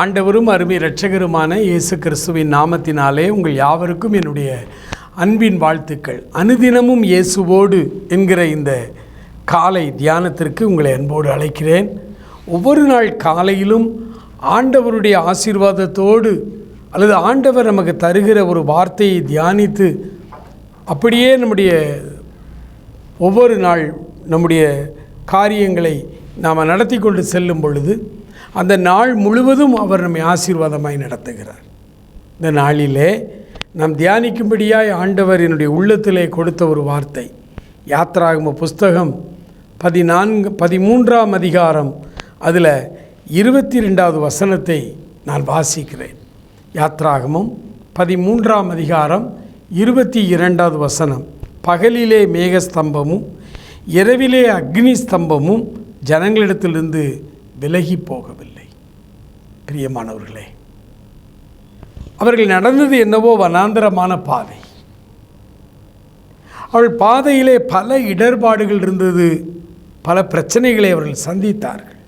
ஆண்டவரும் அருமை இரட்சகருமான இயேசு கிறிஸ்துவின் நாமத்தினாலே உங்கள் யாவருக்கும் என்னுடைய அன்பின் வாழ்த்துக்கள். அனுதினமும் இயேசுவோடு என்கிற இந்த காலை தியானத்திற்கு உங்களை அன்போடு அழைக்கிறேன். ஒவ்வொரு நாள் காலையிலும் ஆண்டவருடைய ஆசீர்வாதத்தோடு அல்லது ஆண்டவர் நமக்கு தருகிற ஒரு வார்த்தையை தியானித்து அப்படியே நம்முடைய ஒவ்வொரு நாள் நம்முடைய காரியங்களை நாம் நடத்தி கொண்டு செல்லும் பொழுது அந்த நாள் முழுவதும் அவர் நம்மை ஆசீர்வாதமாய் நடத்துகிறார். இந்த நாளிலே நாம் தியானிக்கும்படியாய் ஆண்டவர் என்னுடைய உள்ளத்திலே கொடுத்த ஒரு வார்த்தை. யாத்ராகம புஸ்தகம் பதினான்கு பதிமூன்றாம் அதிகாரம் அதில் இருபத்தி ரெண்டாவது வசனத்தை நான் வாசிக்கிறேன். யாத்ராகமும் பதிமூன்றாம் அதிகாரம் இருபத்தி இரண்டாவது வசனம். பகலிலே மேகஸ்தம்பமும் இரவிலே அக்னி ஸ்தம்பமும் ஜனங்களிடத்திலிருந்து விலகி போகவில்லை பிரியமானவர்களே அவர்கள் நடந்தது என்னவோ வனாந்தரமான பாதை. அவள் பாதையிலே பல இடர்பாடுகள் இருந்தது பல பிரச்சனைகளை அவர்கள் சந்தித்தார்கள்.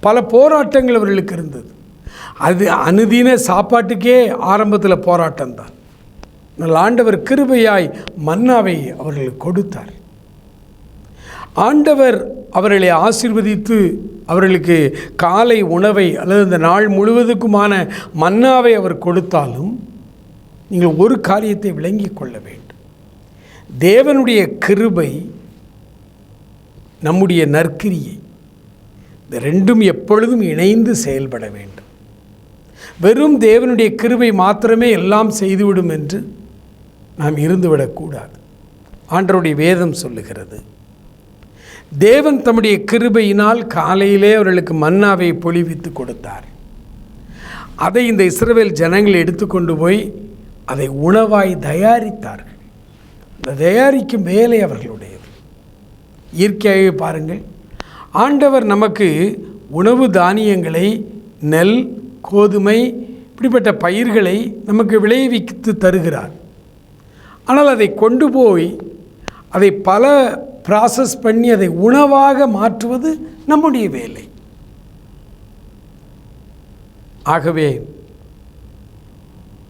பல போராட்டங்கள் அவர்களுக்கு இருந்தது. அது அனுதின சாப்பாட்டுக்கே ஆரம்பத்தில் போராட்டம்தான். நல்ல ஆண்டவர் கிருபையாய் மன்னாவை அவர்களுக்கு கொடுத்தார். ஆண்டவர் அவர்களை ஆசிர்வதித்து அவர்களுக்கு காலை உணவை அல்லது இந்த நாள் முழுவதுக்குமான மன்னாவை அவர் கொடுத்தாலும் நீங்கள் ஒரு காரியத்தை விளங்கிக் கொள்ள வேண்டும். தேவனுடைய கிருபை நம்முடைய நற்கிரியை இந்த ரெண்டும் எப்பொழுதும் இணைந்து செயல்பட வேண்டும். வெறும் தேவனுடைய கிருபை மாத்திரமே எல்லாம் செய்துவிடும் என்று நாம் இருந்துவிடக்கூடாது. ஆண்டருடைய வேதம் சொல்லுகிறது. தேவன் தம்முடைய கிருபையினால் காலையிலே அவர்களுக்கு மன்னாவை பொழிவித்து கொடுத்தார். அதை இந்த இஸ்ரவேல் ஜனங்கள் எடுத்துக்கொண்டு போய் அதை உணவாய் தயாரித்தார்கள். இந்த தயாரிக்கும் வேலை அவர்களுடையது. இயற்கையாகவே பாருங்கள் ஆண்டவர் நமக்கு உணவு தானியங்களை நெல் கோதுமை இப்படிப்பட்ட பயிர்களை நமக்கு விளைவித்து தருகிறார். ஆனால் அதை கொண்டு போய் அதை பல ப்ராசஸ் பண்ணி அதை உணவாக மாற்றுவது நம்முடைய வேலை. ஆகவே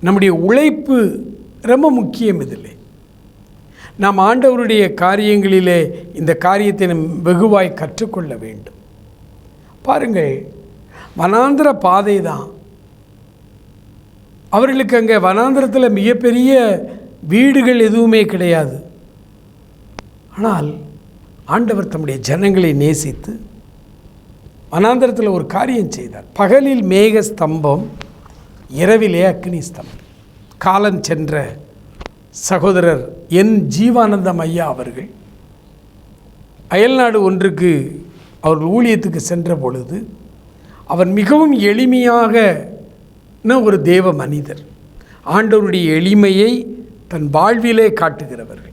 நம்முடைய உழைப்பு ரொம்ப முக்கியம் இதில். நாம் ஆண்டவருடைய காரியங்களிலே இந்த காரியத்தை நம் வெகுவாய் கற்றுக்கொள்ள வேண்டும். பாருங்கள் வனாந்திர பாதை தான். அவர்களுக்கு அங்கே வனாந்திரத்தில் மிகப்பெரிய வீடுகள் எதுவுமே கிடையாது. ஆனால் ஆண்டவர் தம்முடைய ஜனங்களை நேசித்து வனாந்தரத்தில் ஒரு காரியம் செய்தார். பகலில் மேக ஸ்தம்பம் இரவிலே அக்னி ஸ்தம்பம் காலம் சென்ற சகோதரர் என் ஜீவானந்தம் ஐயா அவர்கள் அயல்நாடு ஒன்றுக்கு அவர்கள் ஊழியத்துக்கு சென்ற பொழுது அவர் மிகவும் எளிமையாக ஒரு தேவ மனிதர். ஆண்டவருடைய எளிமையை தன் வாழ்விலே காட்டுகிறவர்கள்.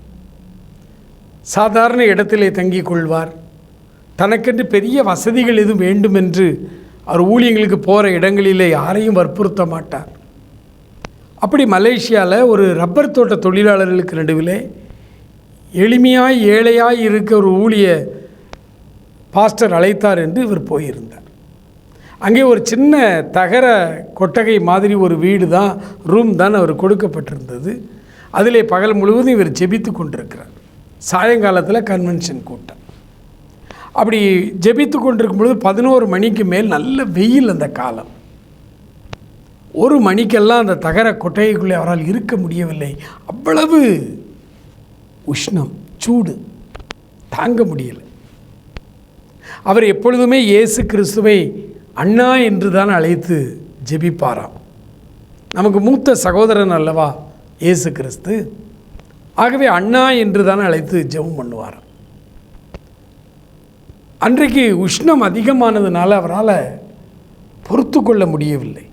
சாதாரண இடத்திலே தங்கிக் கொள்வார். தனக்கென்று பெரிய வசதிகள் எதுவும் வேண்டும் என்று அவர் ஊழியங்களுக்கு போகிற இடங்களிலே யாரையும் வற்புறுத்த மாட்டார். அப்படி மலேசியாவில் ஒரு ரப்பர் தோட்ட தொழிலாளர்களுக்கு நடுவில் எளிமையாய் ஏழையாய் இருக்க ஒரு ஊழிய பாஸ்டர் அழைத்தார் என்று இவர் போயிருந்தார். அங்கே ஒரு சின்ன தகர கொட்டகை மாதிரி ஒரு வீடு தான் ரூம் தான் அவர் கொடுக்கப்பட்டிருந்தது. அதிலே பகல் முழுவதும் இவர் ஜெபித்து கொண்டிருக்கிறார். சாயங்காலத்தில் கன்வென்ஷன் கூட்டம். அப்படி ஜெபித்து கொண்டிருக்கும் பொழுது பதினோரு மணிக்கு மேல் நல்ல வெயில் அந்த காலம். ஒரு மணிக்கெல்லாம் அந்த தகர கொட்டைக்குள்ளே அவரால் இருக்க முடியவில்லை. அவ்வளவு உஷ்ணம் சூடு. தாங்க முடியலை. அவர் எப்பொழுதுமே இயேசு கிறிஸ்துவை அண்ணா என்று தான் அழைத்து ஜெபிப்பாராம். நமக்கு மூத்த சகோதரன் அல்லவா இயேசு கிறிஸ்து? ஆகவே அண்ணா என்று தான் அழைத்து ஜெபம் பண்ணுவார். அன்றைக்கு உஷ்ணம் அதிகமானதுனால அவரால் பொறுத்து கொள்ள முடியவில்லை.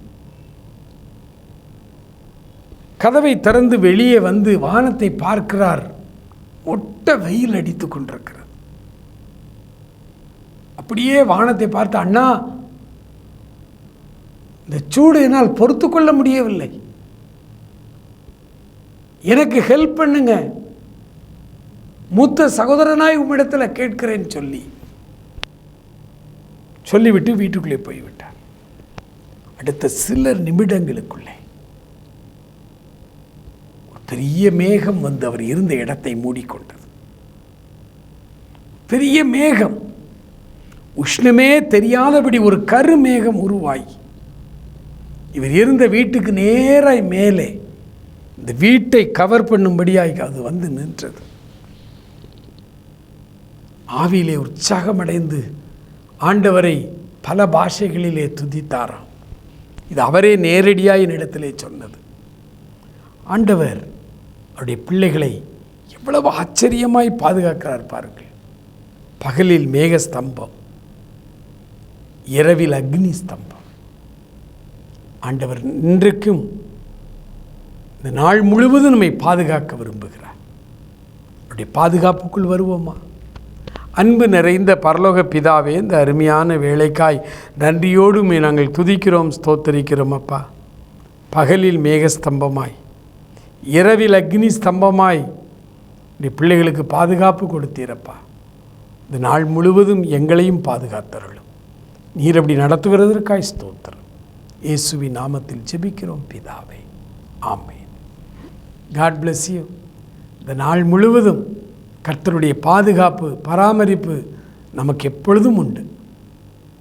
கதவை திறந்து வெளியே வந்து வானத்தை பார்க்கிறார். ஒட்ட வெயில் அடித்து கொண்டிருக்கிறார் அப்படியே வானத்தை பார்த்து அண்ணா இந்த சூடு என்னால் பொறுத்து கொள்ள முடியவில்லை. எனக்கு ஹெல்ப் பண்ணுங்க. மூத்த சகோதரனாய் உம்மிடத்தில் கேட்கிறேன்னு சொல்லி சொல்லிவிட்டு வீட்டுக்குள்ளே போய்விட்டார் அடுத்த சில நிமிடங்களுக்குள்ளே பெரிய மேகம் வந்து அவர் இருந்த இடத்தை மூடிக்கொண்டது. பெரிய மேகம். உஷ்ணமே தெரியாதபடி ஒரு கருமேகம் உருவாகி இவர் இருந்த வீட்டுக்கு நேராய் மேலே இந்த வீட்டை கவர் பண்ணும்படியாய் அது வந்து நின்றது. ஆவியிலே உற்சாகமடைந்து ஆண்டவரை பல பாஷைகளிலே துதித்தாராம். இது அவரே நேரடியாக என்னிடத்திலே சொன்னது. ஆண்டவர் அவருடைய பிள்ளைகளை எவ்வளவு ஆச்சரியமாய் பாதுகாக்கிறார் பாருங்கள். பகலில் மேக ஸ்தம்பம் இரவில் அக்னி ஸ்தம்பம் ஆண்டவர் இன்றைக்கும் இந்த நாள் முழுவதும் நம்மை பாதுகாக்க விரும்புகிறார். அவருடைய பாதுகாப்புக்குள் வருவோமா? அன்பு நிறைந்த பரலோக பிதாவே இந்த அருமையான வேலைக்காய் நன்றியோடும் நாங்கள் துதிக்கிறோம் ஸ்தோத்தரிக்கிறோம் அப்பா. பகலில் மேகஸ்தம்பமாய் இரவில் அக்னி ஸ்தம்பமாய் நீ பிள்ளைகளுக்கு பாதுகாப்பு கொடுத்தீரப்பா. இந்த நாள் முழுவதும் எங்களையும் பாதுகாத்தருளும். நீர் அப்படி நடத்துகிறதற்காய் ஸ்தோத்திரம். இயேசுவி நாமத்தில் ஜெபிக்கிறோம் பிதாவே. ஆமே காட் பிளஸ் யூ இந்த நாள் முழுவதும் கர்த்தருடைய பாதுகாப்பு பராமரிப்பு நமக்கு எப்பொழுதும் உண்டு.